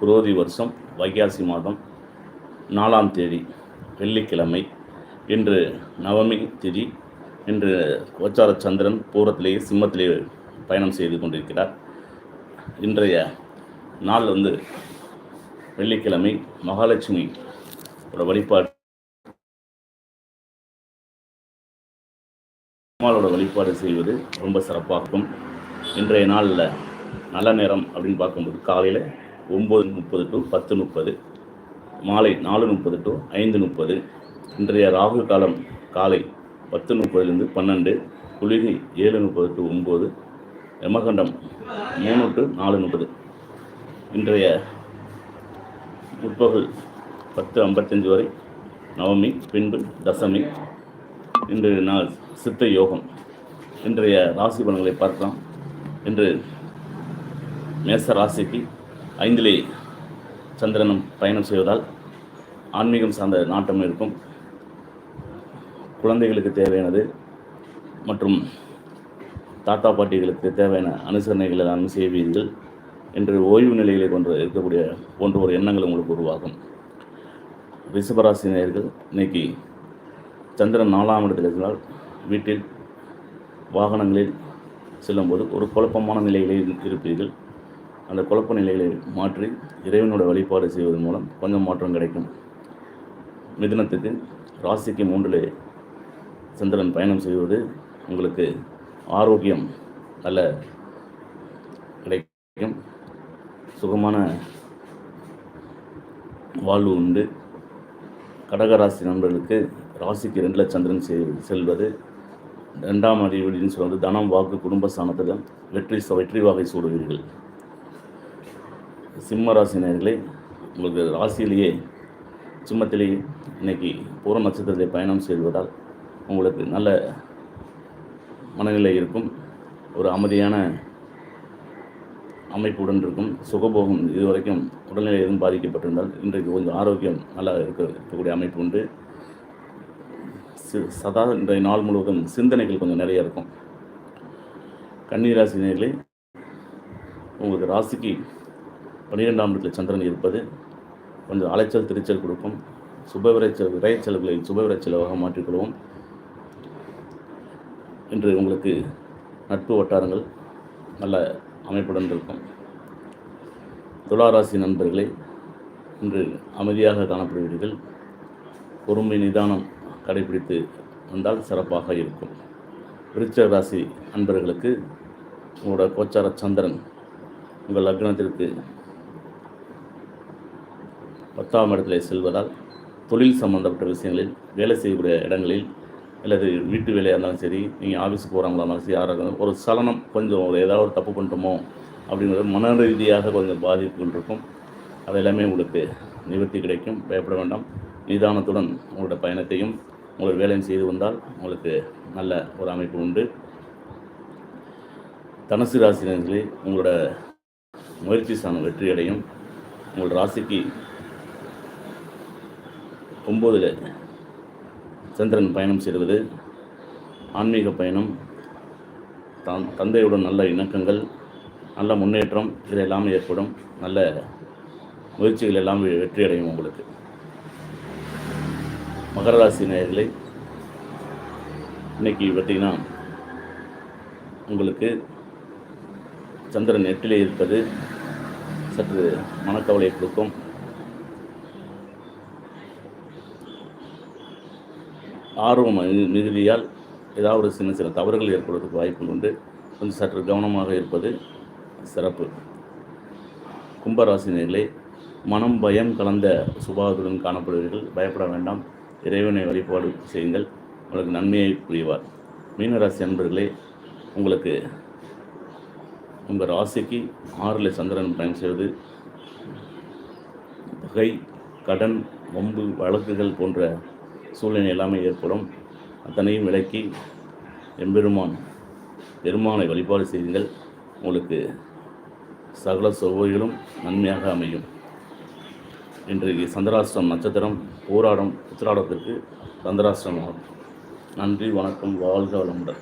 குரோதி வருஷம் வைகாசி மாதம் நாலாம் தேதி வெள்ளிக்கிழமை இன்று நவமி திதி இன்று கோச்சார சந்திரன் பூரத்திலேயே சிம்மத்திலேயே பயணம் செய்து கொண்டிருக்கிறார். இன்றைய நாள் வந்து வெள்ளிக்கிழமை மகாலட்சுமி வழிபாடு அம்மாளோட வழிபாடு செய்வது ரொம்ப சிறப்பாகும் இன்றைய நாளில் நல்ல நேரம் அப்படின்னு பார்க்கும்போது காலையில் ஒம்பது முப்பது டு பத்து முப்பது மாலை நாலு முப்பது டு ஐந்து முப்பது இன்றைய ராகு காலம் காலை பத்து முப்பதுலேருந்து பன்னெண்டு குளிகை ஏழு முப்பது டு ஒம்பது எமகண்டம் மூணு டு நாலு முப்பது. இன்றைய முற்பகல் பத்து ஐம்பத்தஞ்சு வரை நவமி பின்பு தசமி இன்று நாள் சித்த யோகம். இன்றைய ராசி பலன்களை பார்க்கலாம். இன்று மேச ராசிக்கு ஐந்திலே சந்திரனும் பயணம் செய்வதால் ஆன்மீகம் சார்ந்த நாட்டம் இருக்கும். குழந்தைகளுக்கு தேவையானது மற்றும் தாத்தா பாட்டிகளுக்கு தேவையான அனுசரணைகளை எல்லாம் செய்வீர்கள் என்று ஓய்வு நிலையிலே கொண்டு இருக்கக்கூடிய போன்ற ஒரு எண்ணங்கள் உங்களுக்கு உருவாகும். ரிஷபராசி நேயர்கள் இன்னைக்கு சந்திரன் நாலாம் இடத்தில் இருந்தால் வீட்டில் வாகனங்களில் செல்லும்போது ஒரு குழப்பமான நிலைகளில் இருப்பீர்கள் அந்த குழப்ப நிலைகளை மாற்றி இறைவனோட வழிபாடு செய்வதன் மூலம் கொஞ்சம் மாற்றம் கிடைக்கும். மிதுனத்துக்கு ராசிக்கு மூன்றிலே சந்திரன் பயணம் செய்வது உங்களுக்கு ஆரோக்கியம் நல்ல கிடைக்கும். சுகமான வாழ்வு உண்டு. கடகராசி நண்பர்களுக்கு ராசிக்கு ரெண்டில் சந்திரன் செல் செல்வது ரெண்டாம் அறிவுன்னு சொல்வது தனம் வாக்கு குடும்ப ஸ்தானத்தில் வெற்றி வெற்றி வாகை சூடுவீர்கள். சிம்ம ராசினர்களே உங்களுக்கு ராசியிலேயே சிம்மத்திலேயே இன்னைக்கு பூர நட்சத்திரத்தை பயணம் செய்வதால் உங்களுக்கு நல்ல மனநிலை இருக்கும் ஒரு அமைதியான அமைப்புடன் இருக்கும் சுகபோகம் இதுவரைக்கும் உடல்நிலை எதுவும் பாதிக்கப்பட்டிருந்தால் இன்றைக்கு கொஞ்சம் ஆரோக்கியம் நல்லா இருக்க இருக்கக்கூடிய அமைப்பு உண்டு. சி- சதா இன்றைய நாள் முழுவதும் சிந்தனைகள் கொஞ்சம் நிறைய இருக்கும். கன்னிராசி நேர்களே உங்களுக்கு ராசிக்கு பன்னிரெண்டாம் இடத்தில் சந்திரன் இருப்பது கொஞ்சம் அலைச்சல் திருச்சல் கொடுக்கும். சுப விரைச்சல் விரைச்சல்களை சுப விரைச்சலாக மாற்றிக்கொள்வோம். இன்று உங்களுக்கு நட்பு வட்டாரங்கள் நல்ல அமைப்புடன் இருக்கும். துளாராசி நண்பர்களே இன்று அமைதியாக காணப்படுவீர்கள். பொறுமை நிதானம் கடைபிடித்து வந்தால் சிறப்பாக இருக்கும். விருச்ச ராசி அன்பர்களுக்கு உங்களோட கோச்சார சந்திரன் உங்கள் லக்னத்திற்கு பத்தாம் இடத்துல செல்வதால் தொழில் சம்பந்தப்பட்ட விஷயங்களில் வேலை செய்யக்கூடிய இடங்களில் அல்லது வீட்டு வேலையாக இருந்தாலும் சரி நீங்கள் ஆஃபீஸுக்கு போகிறாங்களா இருந்தாலும் சரி யாராக இருந்தாலும் ஒரு சலனம் கொஞ்சம் ஒரு ஏதாவது ஒரு தப்பு பண்ணிட்டோமோ அப்படிங்கிறது மன ரீதியாக கொஞ்சம் பாதிப்புகள் இருக்கும் அது எல்லாமே உங்களுக்கு நிவர்த்தி கிடைக்கும். பயப்பட வேண்டாம். நிதானத்துடன் உங்களோட பயணத்தையும் உங்களோட வேலையும் செய்து வந்தால் உங்களுக்கு நல்ல ஒரு அமைப்பு உண்டு. தனுசு ராசினர்களே உங்களோட முயற்சி சாணம் வெற்றி அடையும் ராசிக்கு ஒம்போதில் சந்திரன் பயணம் செய்வது ஆன்மீக பயணம் தான் தந்தையுடன் நல்ல இணக்கங்கள் நல்ல முன்னேற்றம் இது எல்லாமே ஏற்படும். நல்ல முயற்சிகள் எல்லாம் வெ- வெற்றி அடையும் உங்களுக்கு. மகர ராசி நேயர்களை இன்றைக்கி பார்த்தீங்கன்னா உங்களுக்கு சந்திரன் எட்டிலே இருப்பது சற்று மனக்கவலையை கொடுக்கும். ஆர்வம் மிகுதியால் ஏதாவது ஒரு சின்ன சில தவறுகள் ஏற்படுவதற்கு வாய்ப்புகள் உண்டு. கொஞ்சம் சற்று கவனமாக இருப்பது சிறப்பு. கும்பராசினியர்களே மனம் பயம் கலந்த சுபாவத்துடன் காணப்படுவீர்கள். பயப்பட வேண்டாம். இறைவனை வழிபாடு செய்யுங்கள். உங்களுக்கு நன்மையை புரிவார். மீனராசி அன்பர்களே உங்களுக்கு உங்கள் ராசிக்கு ஆறில் சந்திரன் பயணம் செய்வது பகை கடன் வம்பு வழக்குகள் போன்ற சூழ்நிலை எல்லாமே ஏற்படும். அத்தனையும் விலக்கி எம்பெருமான் பெருமானை வழிபாடு செய்யுங்கள். உங்களுக்கு சகல சுவைகளும் நன்மையாக அமையும். இன்றைக்கு சந்திராஷ்டிரம் நட்சத்திரம் போராடம் உத்திராடத்திற்கு சந்திராஷ்டிரம் ஆகும் நன்றி வணக்கம் வாழ்க வளமுடன்.